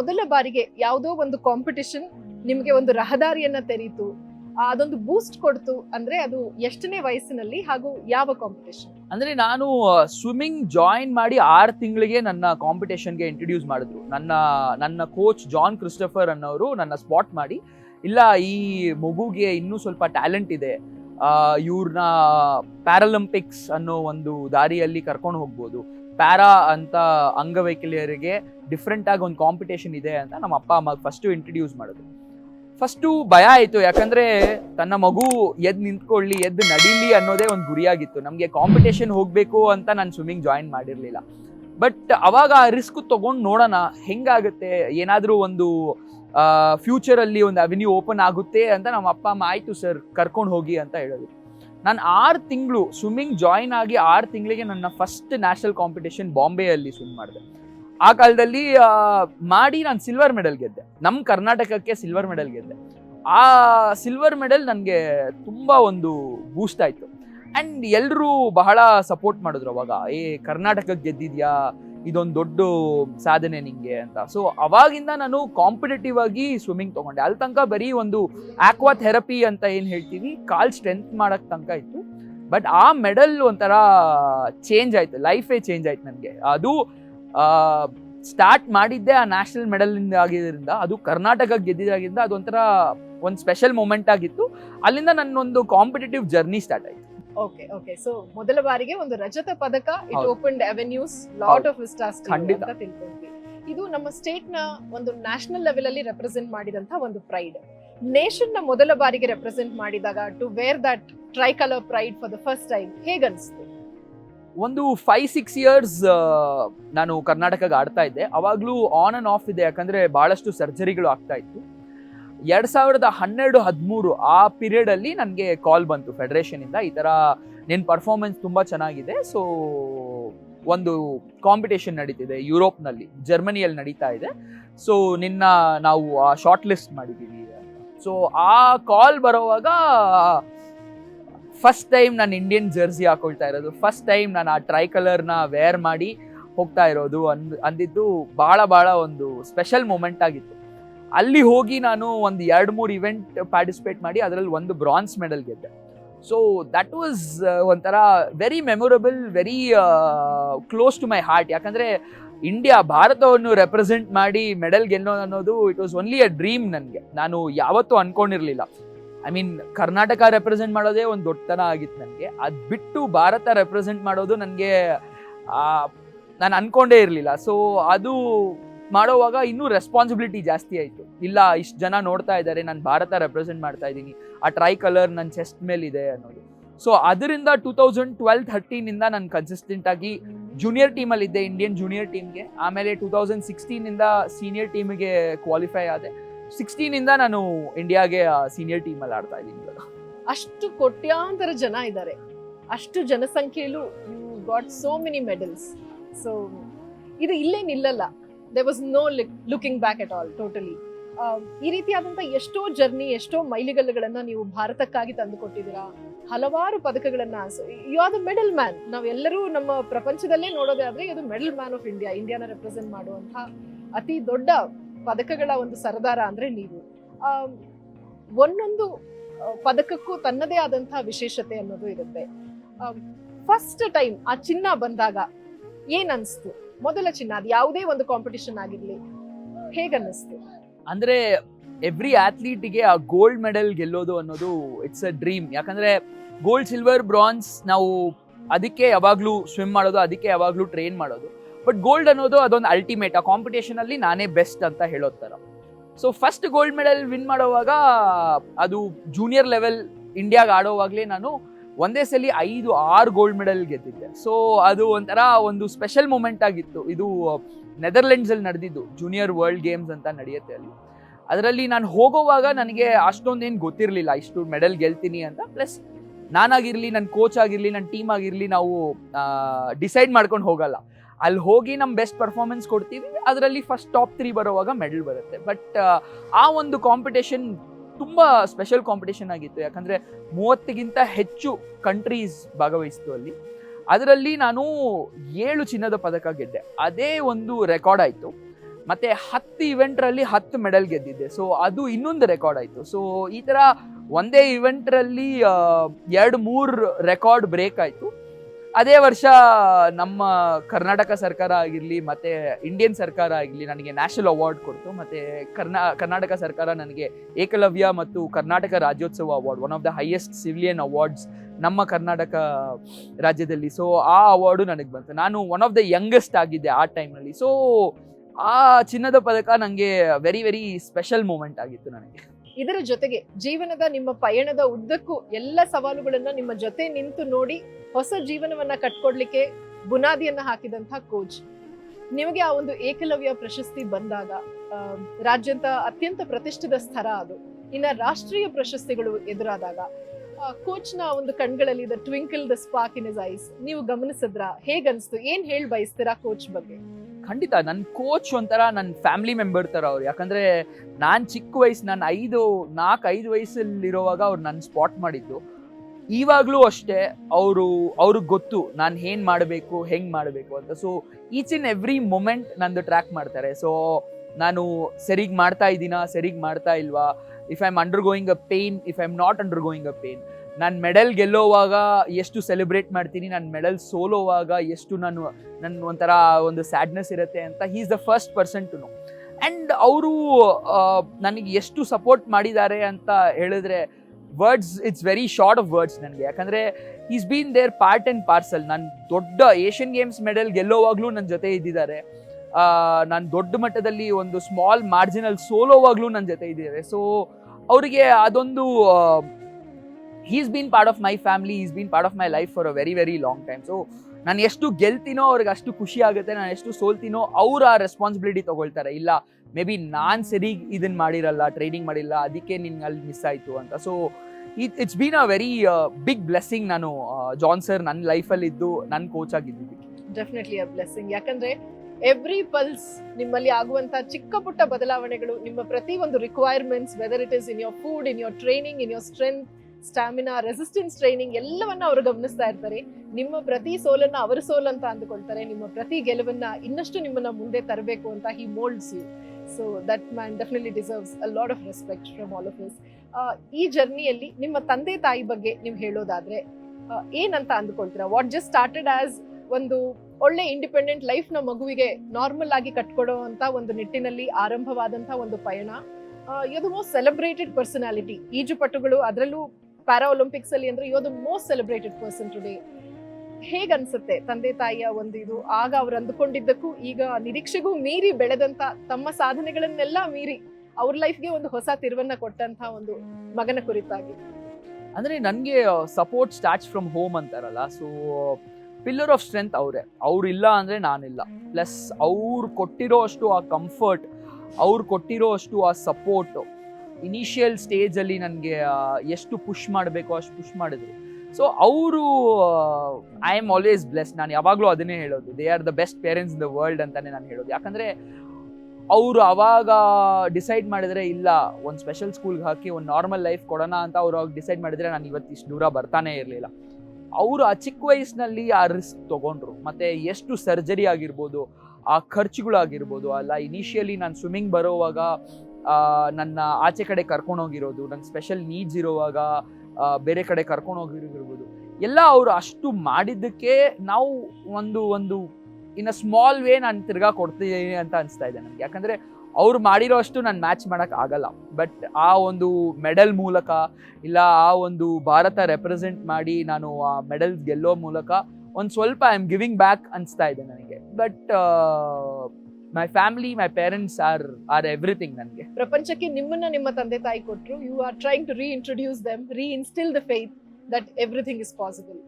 ಮೊದಲ ಬಾರಿಗೆ ಯಾವುದೋ ಒಂದು ಕಾಂಪಿಟಿಷನ್ ನಿಮಗೆ ಒಂದು ರಹದಾರಿಯನ್ನ ತೆರೀತು. ಅದೊಂದು ಬೂಸ್ಟ್ ಕೊಡ್ತು ಅಂದ್ರೆ ಅದು ಎಷ್ಟನೇ ವಯಸ್ಸಿನಲ್ಲಿ ಹಾಗೂ ಯಾವ ಕಾಂಪಿಟೇಷನ್ ಅಂದ್ರೆ ನಾನು ಸ್ವಿಮ್ಮಿಂಗ್ ಜಾಯಿನ್ ಮಾಡಿ ಆರು ತಿಂಗಳಿಗೆ ನನ್ನ ಕಾಂಪಿಟೇಷನ್ಗೆ ಇಂಟ್ರೊಡ್ಯೂಸ್ ಮಾಡಿದ್ರು. ನನ್ನ ನನ್ನ ಕೋಚ್ ಜಾನ್ ಕ್ರಿಸ್ಟಫರ್ ಅನ್ನೋರು ನನ್ನ ಸ್ಪಾಟ್ ಮಾಡಿ, ಇಲ್ಲ, ಈ ಮಗುಗೆ ಇನ್ನೂ ಸ್ವಲ್ಪ ಟ್ಯಾಲೆಂಟ್ ಇದೆ. ಇವ್ರನ್ನ ಪ್ಯಾರಾಲಂಪಿಕ್ಸ್ ಅನ್ನೋ ಒಂದು ದಾರಿಯಲ್ಲಿ ಕರ್ಕೊಂಡು ಹೋಗ್ಬೋದು. ಪ್ಯಾರಾ ಅಂತ ಅಂಗವೈಕಲ್ಯರಿಗೆ ಡಿಫ್ರೆಂಟ್ ಆಗಿ ಒಂದು ಕಾಂಪಿಟೇಷನ್ ಇದೆ ಅಂತ ನಮ್ಮ ಅಪ್ಪ ಅಮ್ಮಗೆ ಫಸ್ಟು ಇಂಟ್ರಡ್ಯೂಸ್ ಮಾಡೋದು ಫಸ್ಟು ಭಯ ಆಯಿತು, ಯಾಕಂದರೆ ತನ್ನ ಮಗು ಎದ್ದು ನಿಂತ್ಕೊಳ್ಳಿ ಎದ್ದು ನಡೀಲಿ ಅನ್ನೋದೇ ಒಂದು ಗುರಿಯಾಗಿತ್ತು. ನಮಗೆ ಕಾಂಪಿಟೇಷನ್ ಹೋಗಬೇಕು ಅಂತ ನಾನು ಸ್ವಿಮ್ಮಿಂಗ್ ಜಾಯಿನ್ ಮಾಡಿರಲಿಲ್ಲ. ಬಟ್ ಅವಾಗ ಆ ರಿಸ್ಕ್ ತೊಗೊಂಡು ನೋಡೋಣ, ಹೆಂಗಾಗುತ್ತೆ, ಏನಾದರೂ ಒಂದು ಫ್ಯೂಚರಲ್ಲಿ ಒಂದು ಅವೆನ್ಯೂ ಓಪನ್ ಆಗುತ್ತೆ ಅಂತ ನಮ್ಮ ಅಪ್ಪ, ಅಮ್ಮ, ಆಯಿತು ಸರ್ ಕರ್ಕೊಂಡು ಹೋಗಿ ಅಂತ ಹೇಳೋದು ನಾನು ಆರು ತಿಂಗಳು ಸ್ವಿಮ್ಮಿಂಗ್ ಜಾಯಿನ್ ಆಗಿ ಆರು ತಿಂಗಳಿಗೆ ನನ್ನ ಫಸ್ಟ್ ನ್ಯಾಷನಲ್ ಕಾಂಪಿಟೇಷನ್ ಬಾಂಬೆಯಲ್ಲಿ ಸ್ವಿಮ್ ಮಾಡಿದೆ. ಆ ಕಾಲದಲ್ಲಿ ಮಾಡಿ ನಾನು ಸಿಲ್ವರ್ ಮೆಡಲ್ ಗೆದ್ದೆ. ನಮ್ಮ ಕರ್ನಾಟಕಕ್ಕೆ ಸಿಲ್ವರ್ ಮೆಡಲ್ ಗೆದ್ದೆ. ಆ ಸಿಲ್ವರ್ ಮೆಡಲ್ ನನಗೆ ತುಂಬ ಒಂದು ಬೂಸ್ಟ್ ಆಯಿತು. ಆ್ಯಂಡ್ ಎಲ್ಲರೂ ಬಹಳ ಸಪೋರ್ಟ್ ಮಾಡಿದ್ರು ಅವಾಗ. ಏ ಕರ್ನಾಟಕಕ್ಕೆ ಗೆದ್ದಿದ್ಯಾ? ಇದೊಂದು ದೊಡ್ಡ ಸಾಧನೆ ನಿಂಗೆ ಅಂತ. ಸೊ ಅವಾಗಿಂದ ನಾನು ಕಾಂಪಿಟೇಟಿವ್ ಆಗಿ ಸ್ವಿಮ್ಮಿಂಗ್ ತೊಗೊಂಡೆ. ಅಲ್ಲಿ ತನಕ ಬರೀ ಒಂದು ಆಕ್ವಾ ಥೆರಪಿ ಅಂತ ಏನು ಹೇಳ್ತೀವಿ, ಕಾಲ್ ಸ್ಟ್ರೆಂತ್ ಮಾಡೋಕ್ಕೆ ತನಕ ಇತ್ತು. ಬಟ್ ಆ ಮೆಡಲ್ ಒಂಥರ ಚೇಂಜ್ ಆಯ್ತು ಲೈಫೇ ಚೇಂಜ್ ಆಯ್ತು ನನಗೆ. ಅದು ಸ್ಟಾರ್ಟ್ ಮಾಡಿದ್ದೆ ಆ ನ್ಯಾಷನಲ್ ಮೆಡಲಿಂದ ಆಗಿದ್ದರಿಂದ ಅದು ಕರ್ನಾಟಕ ಗೆದ್ದಿದ್ದಾಗಿಂದ ಅದೊಂಥರ ಒಂದು ಸ್ಪೆಷಲ್ ಮೂಮೆಂಟ್ ಆಗಿತ್ತು. ಅಲ್ಲಿಂದ ನನ್ನೊಂದು ಕಾಂಪಿಟೇಟಿವ್ ಜರ್ನಿ ಸ್ಟಾರ್ಟ್ ಆಯ್ತು. ಓಕೆ ಓಕೆ ಸೊ ಮೊದಲ ಬಾರಿಗೆ ಒಂದು ರಜತ ಪದಕ ಇಟ್ ಹೌದು. Open avenues lot of vistas ಖಂಡಿತ. ಅಂತ ತಿಳ್ಕೊಂಡ್ವಿ. ಇದು ನಮ್ಮ ಸ್ಟೇಟ್ನ ಒಂದು ನ್ಯಾಷನಲ್ ಲೆವೆಲ್ ಅಲ್ಲಿ ರೆಪ್ರೆಸೆಂಟ್ ಮಾಡಿದಂತ ಒಂದು ಪ್ರೈಡ್ ನೇಷನ್ನ ಮೊದಲ ಬಾರಿಗೆ ರೆಪ್ರೆಸೆಂಟ್ ಮಾಡಿದಾಗ to wear that tricolour pride for the first time ಹೇಗನ್ಸ್ತು ಒಂದು ಫೈವ್ ಸಿಕ್ಸ್ ಇಯರ್ಸ್ ನಾನು ಕರ್ನಾಟಕಗೆ ಆಡ್ತಾ ಇದ್ದೆ. ಅವಾಗಲೂ ಆನ್ ಅಂಡ್ ಆಫ್ ಇದೆ ಯಾಕಂದ್ರೆ ಬಹಳಷ್ಟು ಸರ್ಜರಿಗಳು ಆಗ್ತಾ ಇತ್ತು. ಎರಡ್ ಸಾವಿರದ ಹನ್ನೆರಡು ಹದಿಮೂರು ಆ ಪೀರಿಯಡ್ ಅಲ್ಲಿ ನನಗೆ ಕಾಲ್ ಬಂತು ಫೆಡರೇಷನ್ ಇಂದ ಈ ಥರ ನಿನ್ನ ಪರ್ಫಾರ್ಮೆನ್ಸ್ ತುಂಬಾ ಚೆನ್ನಾಗಿದೆ. ಸೊ ಒಂದು ಕಾಂಪಿಟೇಷನ್ ನಡೀತಿದೆ ಯುರೋಪ್ನಲ್ಲಿ, ಜರ್ಮನಿಯಲ್ಲಿ ನಡೀತಾ ಇದೆ. ಸೊ ನಿನ್ನ ನಾವು ಆ ಶಾರ್ಟ್ ಲಿಸ್ಟ್ ಮಾಡಿದ್ದೀವಿ ಸೊ ಆ ಕಾಲ್ ಬರೋವಾಗ ಫಸ್ಟ್ ಟೈಮ್ ನಾನು ಇಂಡಿಯನ್ ಜರ್ಸಿ ಹಾಕೊಳ್ತಾ ಇರೋದು. ಫಸ್ಟ್ ಟೈಮ್ ನಾನು ಆ ಟ್ರೈ ಕಲರ್ನ ವೇರ್ ಮಾಡಿ ಹೋಗ್ತಾ ಇರೋದು ಅಂದ್, ಅಂದಿದ್ದು ಭಾಳ ಭಾಳ ಒಂದು ಸ್ಪೆಷಲ್ ಮೂಮೆಂಟ್ ಆಗಿತ್ತು. ಅಲ್ಲಿ ಹೋಗಿ ನಾನು ಒಂದು ಎರಡು ಮೂರು ಇವೆಂಟ್ ಪಾರ್ಟಿಸಿಪೇಟ್ ಮಾಡಿ ಅದರಲ್ಲಿ ಒಂದು ಬ್ರಾನ್ಸ್ ಮೆಡಲ್ ಗೆದ್ದೆ. ಸೊ ದಟ್ ವಾಸ್ ಒಂಥರ very memorable very close to my heart ಯಾಕಂದರೆ ಇಂಡಿಯಾ ಭಾರತವನ್ನು ರೆಪ್ರೆಸೆಂಟ್ ಮಾಡಿ ಮೆಡಲ್ ಗೆಲ್ಲೋದು ಅನ್ನೋದು it was only a dream ನನಗೆ. ನಾನು ಯಾವತ್ತೂ ಅನ್ಕೊಂಡಿರಲಿಲ್ಲ. ಐ ಮೀನ್ ಕರ್ನಾಟಕ ರೆಪ್ರೆಸೆಂಟ್ ಮಾಡೋದೇ ಒಂದು ದೊಡ್ಡತನ ಆಗಿತ್ತು ನನಗೆ. ಅದು ಬಿಟ್ಟು ಭಾರತ ರೆಪ್ರೆಸೆಂಟ್ ಮಾಡೋದು ನನಗೆ ನಾನು ಅಂದ್ಕೊಂಡೇ ಇರಲಿಲ್ಲ. ಸೊ ಅದು ಮಾಡೋವಾಗ ಇನ್ನೂ ರೆಸ್ಪಾನ್ಸಿಬಿಲಿಟಿ ಜಾಸ್ತಿ ಆಯಿತು. ಇಲ್ಲ, ಇಷ್ಟು ಜನ ನೋಡ್ತಾ ಇದ್ದಾರೆ, ನಾನು ಭಾರತ ರೆಪ್ರೆಸೆಂಟ್ ಮಾಡ್ತಾ ಇದ್ದೀನಿ, ಆ ಟ್ರೈ ಕಲರ್ ನನ್ನ ಚೆಸ್ಟ್ ಮೇಲಿದೆ ಅನ್ನೋದು. ಸೊ ಅದರಿಂದ ಟೂ ತೌಸಂಡ್ ಟ್ವೆಲ್ ಥರ್ಟೀನಿಂದ ನಾನು ಕನ್ಸಿಸ್ಟೆಂಟ್ ಆಗಿ ಜೂನಿಯರ್ ಟೀಮಲ್ಲಿ ಇದ್ದೆ ಇಂಡಿಯನ್ ಜೂನಿಯರ್ ಟೀಮ್ಗೆ ಆಮೇಲೆ ಟೂ ತೌಸಂಡ್ ಸಿಕ್ಸ್ಟೀನಿಂದ ಸೀನಿಯರ್ ಟೀಮಿಗೆ ಕ್ವಾಲಿಫೈ ಆದೆ. ಸಿಕ್ಸ್ಟೀನಿಂದ ನಾನು ಇಂಡಿಯಾಗೆ ಸೀನಿಯರ್ ಟೀಮಲ್ಲಿ ಆಡ್ತಾ ಇದ್ದೀನಿ ಅಷ್ಟು ಕೋಟ್ಯಾಂತರ ಜನ ಇದ್ದಾರೆ. ಅಷ್ಟು ಜನಸಂಖ್ಯೆಯಲ್ಲೂ you got so many medals so ಇದು ಇಲ್ಲೇ ನಿಲ್ಲಲ್ಲ there was no looking back at all totally ಈ ರೀತಿಯಾದಂಥ ಎಷ್ಟೋ ಜರ್ನಿ ಎಷ್ಟೋ ಮೈಲಿಗಲ್ಲುಗಳನ್ನು ನೀವು ಭಾರತಕ್ಕಾಗಿ ತಂದುಕೊಟ್ಟಿದ್ದೀರಾ? ಹಲವಾರು ಪದಕಗಳನ್ನು you are the medal man ನಾವೆಲ್ಲರೂ ನಮ್ಮ ಪ್ರಪಂಚದಲ್ಲೇ ನೋಡೋದೇ ಆದರೆ ಇದು ಮೆಡಲ್ ಮ್ಯಾನ್ ಆಫ್ ಇಂಡಿಯಾ ಇಂಡಿಯಾನ ರೆಪ್ರೆಸೆಂಟ್ ಮಾಡುವಂಥ ಅತಿ ದೊಡ್ಡ ಪದಕಗಳ ಒಂದು ಸರದಾರ ಅಂದರೆ ನೀವು. ಆ, ಒಂದೊಂದು ಪದಕಕ್ಕೂ ತನ್ನದೇ ಆದಂತಹ ವಿಶೇಷತೆ ಅನ್ನೋದು ಇರುತ್ತೆ. ಫಸ್ಟ್ ಟೈಮ್ ಆ ಚಿನ್ನ ಬಂದಾಗ ಏನ್ ಅನ್ಸ್ತು? ಮೊದಲ ಚಿನ್ನ, ಅದು ಯಾವುದೇ ಒಂದು ಕಾಂಪಿಟಿಷನ್ ಆಗಿರಲಿ. ಹೇಗನ್ನಿಸ್ತು? ಅಂದ್ರೆ ಎವ್ರಿ ಆಥ್ಲೀಟಿಗೆ ಆ ಗೋಲ್ಡ್ ಮೆಡಲ್ ಗೆಲ್ಲೋದು ಅನ್ನೋದು ಇಟ್ಸ್ ಅ ಡ್ರೀಮ್ ಯಾಕಂದ್ರೆ ಗೋಲ್ಡ್ ಸಿಲ್ವರ್ ಬ್ರಾನ್ಸ್ ನಾವು ಅದಕ್ಕೆ ಯಾವಾಗಲೂ ಸ್ವಿಮ್ ಮಾಡೋದು, ಅದಕ್ಕೆ ಯಾವಾಗಲೂ ಟ್ರೈನ್ ಮಾಡೋದು. ಬಟ್ ಗೋಲ್ಡ್ ಅನ್ನೋದು ಅದೊಂದು ಅಲ್ಟಿಮೇಟ್ ಆ ಕಾಂಪಿಟೇಷನ್ ಅಲ್ಲಿ ನಾನೇ ಬೆಸ್ಟ್ ಅಂತ ಹೇಳೋ ಥರ. So first gold medal win ಮಾಡೋವಾಗ ಅದು ಜೂನಿಯರ್ ಲೆವೆಲ್ ಇಂಡಿಯಾಗೆ ಆಡೋವಾಗಲೇ ನಾನು ಒಂದೇ ಸಲ ಐದು, ಆರು ಗೋಲ್ಡ್ ಮೆಡಲ್ ಗೆದ್ದಿದ್ದೆ. ಸೊ ಅದು ಒಂಥರ ಒಂದು ಸ್ಪೆಷಲ್ ಮೂಮೆಂಟ್ ಆಗಿತ್ತು. ಇದು ನೆದರ್ಲೆಂಡ್ಸ್ ಅಲ್ಲಿ ನಡೆದಿದ್ದು. ಜೂನಿಯರ್ ವರ್ಲ್ಡ್ ಗೇಮ್ಸ್ ಅಂತ ನಡೆಯುತ್ತೆ ಅಲ್ಲಿ. ಅದರಲ್ಲಿ ನಾನು ಹೋಗೋವಾಗ ನನಗೆ ಅಷ್ಟೊಂದೇನು ಗೊತ್ತಿರಲಿಲ್ಲ. ಇಷ್ಟು ಮೆಡಲ್ ಗೆಲ್ತೀನಿ ಅಂತ. ಪ್ಲಸ್ ನಾನಾಗಿರಲಿ ನನ್ನ ಕೋಚ್ ಆಗಿರಲಿ ನನ್ನ ಟೀಮ್ ಆಗಿರಲಿ, ನಾವು ಡಿಸೈಡ್ ಮಾಡ್ಕೊಂಡು ಹೋಗಲ್ಲ. ಅಲ್ಲಿ ಹೋಗಿ ನಮ್ಮ ಬೆಸ್ಟ್ ಪರ್ಫಾರ್ಮೆನ್ಸ್ ಕೊಡ್ತೀವಿ. ಅದರಲ್ಲಿ ಫಸ್ಟ್ ಟಾಪ್ ತ್ರೀ ಬರೋವಾಗ ಮೆಡಲ್ ಬರುತ್ತೆ. ಬಟ್ ಆ ಒಂದು ಕಾಂಪಿಟೇಷನ್ ತುಂಬ ಸ್ಪೆಷಲ್ ಕಾಂಪಿಟೇಷನ್ ಆಗಿತ್ತು. ಯಾಕಂದರೆ ಮೂವತ್ತಿಗಿಂತ ಹೆಚ್ಚು ಕಂಟ್ರೀಸ್ ಭಾಗವಹಿಸಿತು ಅಲ್ಲಿ. ಅದರಲ್ಲಿ ನಾನು ಏಳು ಚಿನ್ನದ ಪದಕ ಗೆದ್ದೆ. ಅದೇ ಒಂದು ರೆಕಾರ್ಡ್ ಆಯಿತು. ಮತ್ತು ಹತ್ತು ಇವೆಂಟ್ರಲ್ಲಿ ಹತ್ತು ಮೆಡಲ್ ಗೆದ್ದಿದ್ದೆ. ಸೊ ಅದು ಇನ್ನೊಂದು ರೆಕಾರ್ಡ್ ಆಯಿತು. ಸೊ ಈ ಥರ ಒಂದೇ ಇವೆಂಟ್ರಲ್ಲಿ ಎರಡು ಮೂರು ರೆಕಾರ್ಡ್ ಬ್ರೇಕ್ ಆಯಿತು. ಅದೇ ವರ್ಷ ನಮ್ಮ ಕರ್ನಾಟಕ ಸರ್ಕಾರ ಆಗಿರಲಿ, ಮತ್ತೆ ಇಂಡಿಯನ್ ಸರ್ಕಾರ ಆಗಿರಲಿ ನನಗೆ ನ್ಯಾಷನಲ್ ಅವಾರ್ಡ್ ಕೊಡ್ತು. ಮತ್ತೆ ಕರ್ನಾ, ಕರ್ನಾಟಕ ಸರ್ಕಾರ ನನಗೆ ಏಕಲವ್ಯ ಮತ್ತು Karnataka Rajyotsava award one of the highest civilian awards ನಮ್ಮ ಕರ್ನಾಟಕ ರಾಜ್ಯದಲ್ಲಿ. ಸೊ ಆ ಅವಾರ್ಡು ನನಗೆ ಬಂತು. ನಾನು ಒನ್ ಆಫ್ ದ ಯಂಗೆಸ್ಟ್ ಆಗಿದ್ದೆ ಆ ಟೈಮ್ನಲ್ಲಿ ಸೊ ಆ ಚಿನ್ನದ ಪದಕ ನನಗೆ ವೆರಿ ವೆರಿ ಸ್ಪೆಷಲ್ ಮೂಮೆಂಟ್ ಆಗಿತ್ತು ನನಗೆ. ಇದರ ಜೊತೆಗೆ ಜೀವನದ ನಿಮ್ಮ ಪಯಣದ ಉದ್ದಕ್ಕೂ ಎಲ್ಲ ಸವಾಲುಗಳನ್ನ ನಿಮ್ಮ ಜೊತೆ ನಿಂತು ನೋಡಿ ಹೊಸ ಜೀವನವನ್ನ ಕಟ್ಕೊಡ್ಲಿಕ್ಕೆ ಬುನಾದಿಯನ್ನ ಹಾಕಿದಂತ ಕೋಚ್ ನಿಮಗೆ ಆ ಒಂದು ಏಕಲವ್ಯ ಪ್ರಶಸ್ತಿ ಬಂದಾಗ ರಾಜ್ಯದ ಅತ್ಯಂತ ಪ್ರತಿಷ್ಠಿತ ಸ್ಥರ ಅದು. ಇನ್ನ ರಾಷ್ಟ್ರೀಯ ಪ್ರಶಸ್ತಿಗಳು ಎದುರಾದಾಗ ಕೋಚ್ನ ಒಂದು ಕಣ್ಗಳಲ್ಲಿ the twinkle the spark in his eyes ನೀವು ಗಮನಿಸಿದ್ರ? ಹೇಗನ್ಸ್ತು? ಏನ್ ಹೇಳಿ ಬಯಸ್ತೀರಾ ಕೋಚ್ ಬಗ್ಗೆ? ಖಂಡಿತ ನನ್ನ ಕೋಚ್ ಒಂಥರ ನನ್ನ ಫ್ಯಾಮಿಲಿ ಮೆಂಬರ್ ಥರ ಅವ್ರು. ಯಾಕಂದರೆ ನಾನು ಚಿಕ್ಕ ವಯಸ್ಸು, ನಾನು ಐದು ನಾಲ್ಕು ಐದು ವಯಸ್ಸಲ್ಲಿರುವಾಗ ಅವ್ರು ನನ್ನ ಸ್ಪಾಟ್ ಮಾಡಿದ್ದು. ಇವಾಗಲೂ ಅಷ್ಟೇ, ಅವರು, ಅವ್ರಿಗೆ ಗೊತ್ತು ನಾನು ಏನು ಮಾಡಬೇಕು, ಹೆಂಗೆ ಮಾಡಬೇಕು ಅಂತ. So each in every moment ನಂದು ಟ್ರ್ಯಾಕ್ ಮಾಡ್ತಾರೆ. ಸೊ ನಾನು ಸರಿಗೆ ಮಾಡ್ತಾ ಇದ್ದೀನಾ, ಸರಿಗೆ ಮಾಡ್ತಾ ಇಲ್ವಾ? If I am undergoing a pain if I am not undergoing a pain ನಾನು ಮೆಡಲ್ ಗೆಲ್ಲೋವಾಗ ಎಷ್ಟು ಸೆಲೆಬ್ರೇಟ್ ಮಾಡ್ತೀನಿ, ನಾನು ಮೆಡಲ್ ಸೋಲೋವಾಗ ಎಷ್ಟು ನಾನು ನನ್ನ ಒಂಥರ ಒಂದು ಸ್ಯಾಡ್ನೆಸ್ ಇರುತ್ತೆ ಅಂತ he is the first person to know and ಅವರು ನನಗೆ ಎಷ್ಟು ಸಪೋರ್ಟ್ ಮಾಡಿದ್ದಾರೆ ಅಂತ ಹೇಳಿದ್ರೆ words it's very short of words ನನಗೆ. ಯಾಕಂದರೆ is been there part and parcel ನಾನು ದೊಡ್ಡ ಏಷ್ಯನ್ ಗೇಮ್ಸ್ ಮೆಡಲ್ ಗೆಲ್ಲೋವಾಗಲೂ ನನ್ನ ಜೊತೆ ಇದ್ದಿದ್ದಾರೆ. ನಾನು ದೊಡ್ಡ ಮಟ್ಟದಲ್ಲಿ ಒಂದು ಸ್ಮಾಲ್ ಮಾರ್ಜಿನಲ್ ಸೋಲೋವಾಗಲೂ ನನ್ನ ಜೊತೆ ಇದ್ದಾರೆ ಸೊ ಅವರಿಗೆ ಅದೊಂದು he's been part of my family is been part of my life for a very very long time so ನಾನು ಎಷ್ಟು ಗೆಲ್ತೀನೋ ಅವ್ರಿಗೆ ಅಷ್ಟು ಖುಷಿ ಆಗುತ್ತೆ, ನಾನು ಎಷ್ಟು ಸೋಲ್ತೀನೋ ಅವ್ರು ಆ ರೆಸ್ಪಾನ್ಸಿಬಿಲಿಟಿ ತೊಗೊಳ್ತಾರೆ. ಇಲ್ಲ ಮೇ ಬಿ ನಾನು ಸರಿ ಇದನ್ನು ಮಾಡಿರಲ್ಲ ಟ್ರೈನಿಂಗ್ ಮಾಡಿಲ್ಲ, ಅದಕ್ಕೆ ನಿನ್ಗೆ ಅಲ್ಲಿ ಮಿಸ್ ಆಯಿತು ಅಂತ. So it it's been a very big blessing ನಾನು ಜಾನ್ ಸರ್ ನನ್ನ ಲೈಫಲ್ಲಿ ಇದ್ದು ನನ್ನ ಕೋಚ್ ಆಗಿದ್ದಿದ್ದಕ್ಕೆ ಡೆಫಿನೆಟ್ಲಿ ಅ ಬ್ಲೆಸ್ಸಿಂಗ್ ಯಾಕಂದ್ರೆ ಎವ್ರಿ ಪಲ್ಸ್ ನಿಮ್ಮಲ್ಲಿ ಆಗುವಂತ ಚಿಕ್ಕ ಪುಟ್ಟ ಬದಲಾವಣೆಗಳು ನಿಮ್ಮ ಪ್ರತಿ ಒಂದು requirements whether it is in your food in your training in your strength stamina resistance training ಎಲ್ಲವನ್ನ ಅವರು ಗಮನಿಸ್ತಾ ಇರ್ತಾರೆ. ನಿಮ್ಮ ಪ್ರತಿ ಸೋಲನ್ನ ಅವರ ಸೋಲ್ ಅಂತ ಅಂದುಕೊಳ್ತಾರೆ. ನಿಮ್ಮ ಪ್ರತಿ ಗೆಲುವನ್ನ ಇನ್ನಷ್ಟು ನಿಮ್ಮನ್ನ ಮುಂದೆ ತರಬೇಕು ಅಂತ he moulds you so that man definitely deserves a lot of respect from all of us ಈ ಜರ್ನಿಯಲ್ಲಿ ನಿಮ್ಮ ತಂದೆ ತಾಯಿ ಬಗ್ಗೆ ನೀವು ಹೇಳೋದಾದ್ರೆ ಏನಂತ ಅಂದ್ಕೊಳ್ತೀರಾ? ವಾಟ್ ಜಸ್ಟ್ ಸ್ಟಾರ್ಟೆಡ್ ಆಸ್ ಒಂದು ಒಳ್ಳೆ ಇಂಡಿಪೆಂಡೆಂಟ್ ಲೈಫ್ನ ಮಗುವಿಗೆ ನಾರ್ಮಲ್ ಆಗಿ ಕಟ್ಕೊಡೋ ಅಂತ ಒಂದು ನಿಟ್ಟಿನಲ್ಲಿ ಆರಂಭವಾದಂತಹ ಒಂದು ಪಯಣ. ಯು ಮೋಸ್ಟ್ ಸೆಲೆಬ್ರೇಟೆಡ್ ಪರ್ಸನಾಲಿಟಿ ಈಜುಪಟುಗಳು ಅದರಲ್ಲೂ ಪ್ಯಾರಾ ಒಲಿಂಪಿಕ್ಸ್ ಅಲ್ಲಿ ಅಂದ್ರೆ you the most celebrated person today ಹೇಗ ಅನ್ಸುತ್ತೆ? ತಂದೆ ತಾಯಿಯ ಒಂದು ಇದು. ಆಗ ಅವ್ರು ಅಂದುಕೊಂಡಿದ್ದಕ್ಕೂ ಈಗ ನಿರೀಕ್ಷೆಗೂ ಮೀರಿ ಬೆಳೆದಂತ ತಮ್ಮ ಸಾಧನೆಗಳನ್ನೆಲ್ಲ ಮೀರಿ ಅವ್ರ ಲೈಫ್ಗೆ ಒಂದು ಹೊಸ ತಿರುವನ್ನ ಕೊಟ್ಟಂತ ಒಂದು ಮಗನ ಕುರಿತಾಗಿ. ಅಂದ್ರೆ ನನಗೆ ಸಪೋರ್ಟ್ ಸ್ಟಾರ್ಟ್ಸ್ ಫ್ರಮ್ ಹೋಮ್ ಅಂತಾರಲ್ಲ ಸೊ ಪಿಲ್ಲರ್ ಆಫ್ ಸ್ಟ್ರೆಂತ್ ಅವರೇ. ಅವ್ರು ಇಲ್ಲ ಅಂದರೆ ನಾನಿಲ್ಲ. ಪ್ಲಸ್ ಅವ್ರು ಕೊಟ್ಟಿರೋ ಅಷ್ಟು ಆ ಕಂಫರ್ಟ್ ಅವ್ರು ಕೊಟ್ಟಿರೋ ಅಷ್ಟು ಆ ಸಪೋರ್ಟು ಇನಿಷಿಯಲ್ ಸ್ಟೇಜಲ್ಲಿ ನನಗೆ ಎಷ್ಟು ಪುಷ್ ಮಾಡಬೇಕು ಅಷ್ಟು ಪುಷ್ ಮಾಡಿದ್ರು. ಸೊ ಅವರು ಐ ಆಮ್ ಆಲ್ವೇಸ್ ಬ್ಲೆಸ್ಡ್ ನಾನು ಯಾವಾಗಲೂ ಅದನ್ನೇ ಹೇಳೋದು. They are the best parents in the world ಅಂತಲೇ ನಾನು ಹೇಳೋದು. ಯಾಕಂದರೆ, ಅವರು ಅವಾಗ ಡಿಸೈಡ್ ಮಾಡಿದರೆ, ಇಲ್ಲ, ಒಂದು ಸ್ಪೆಷಲ್ ಸ್ಕೂಲ್ಗೆ ಹಾಕಿ ಒಂದು ನಾರ್ಮಲ್ ಲೈಫ್ ಕೊಡೋಣ ಅಂತ ಅವ್ರು ಅವಾಗ ಡಿಸೈಡ್ ಮಾಡಿದರೆ ನಾನು ಇವತ್ತು ಇಷ್ಟು ದೂರ ಬರ್ತಾನೆ ಇರಲಿಲ್ಲ. ಅವರು ಆ ಚಿಕ್ಕ ವಯಸ್ಸಿನಲ್ಲಿ ಆ ರಿಸ್ಕ್ ತಗೊಂಡ್ರು. ಮತ್ತು ಎಷ್ಟು ಸರ್ಜರಿ ಆಗಿರ್ಬೋದು, ಆ ಖರ್ಚುಗಳಾಗಿರ್ಬೋದು, ಅಲ್ಲ ಇನಿಷಿಯಲಿ ನಾನು ಸ್ವಿಮ್ಮಿಂಗ್ ಬರೋವಾಗ ನನ್ನ ಆಚೆ ಕಡೆ ಕರ್ಕೊಂಡು ಹೋಗಿರೋದು ನನ್ನ ಸ್ಪೆಷಲ್ ನೀಡ್ಸ್ ಇರುವಾಗ ಬೇರೆ ಕಡೆ ಕರ್ಕೊಂಡು ಹೋಗಿರೋದಿರ್ಬೋದು. ಎಲ್ಲ ಅವರು ಅಷ್ಟು ಮಾಡಿದ್ದಕ್ಕೆ ನಾವು ಒಂದು ಒಂದು ಇನ್ ಅ ಸ್ಮಾಲ್ ವೇ ನಾನು ತಿರ್ಗಾ ಕೊಡ್ತೀನಿ ಅಂತ ಅನಿಸ್ತಾ ಇದೆ ನನಗೆ ಯಾಕಂದರೆ ಅವ್ರು ಮಾಡಿರೋ ಅಷ್ಟು ನಾನು ಮ್ಯಾಚ್ ಮಾಡೋಕ್ಕೆ ಆಗಲ್ಲ. ಬಟ್ ಆ ಒಂದು ಮೆಡಲ್ ಮೂಲಕ ಇಲ್ಲ, ಆ ಒಂದು ಭಾರತ ರೆಪ್ರೆಸೆಂಟ್ ಮಾಡಿ ನಾನು ಆ ಮೆಡಲ್ ಗೆಲ್ಲೋ ಮೂಲಕ ಒಂದು ಸ್ವಲ್ಪ ಐ ಆಮ್ ಗಿವಿಂಗ್ ಬ್ಯಾಕ್ ಅನಿಸ್ತಾ ಇದೆ ನನಗೆ. But my family my parents are are everything ನನಗೆ. ಪ್ರಪಂಚಕ್ಕೆ ನಿಮ್ಮನ್ನ ನಿಮ್ಮ ತಂದೆ ತಾಯಿ ಕೊಟ್ಟರು you are trying to reintroduce them reinstill the faith that everything is possible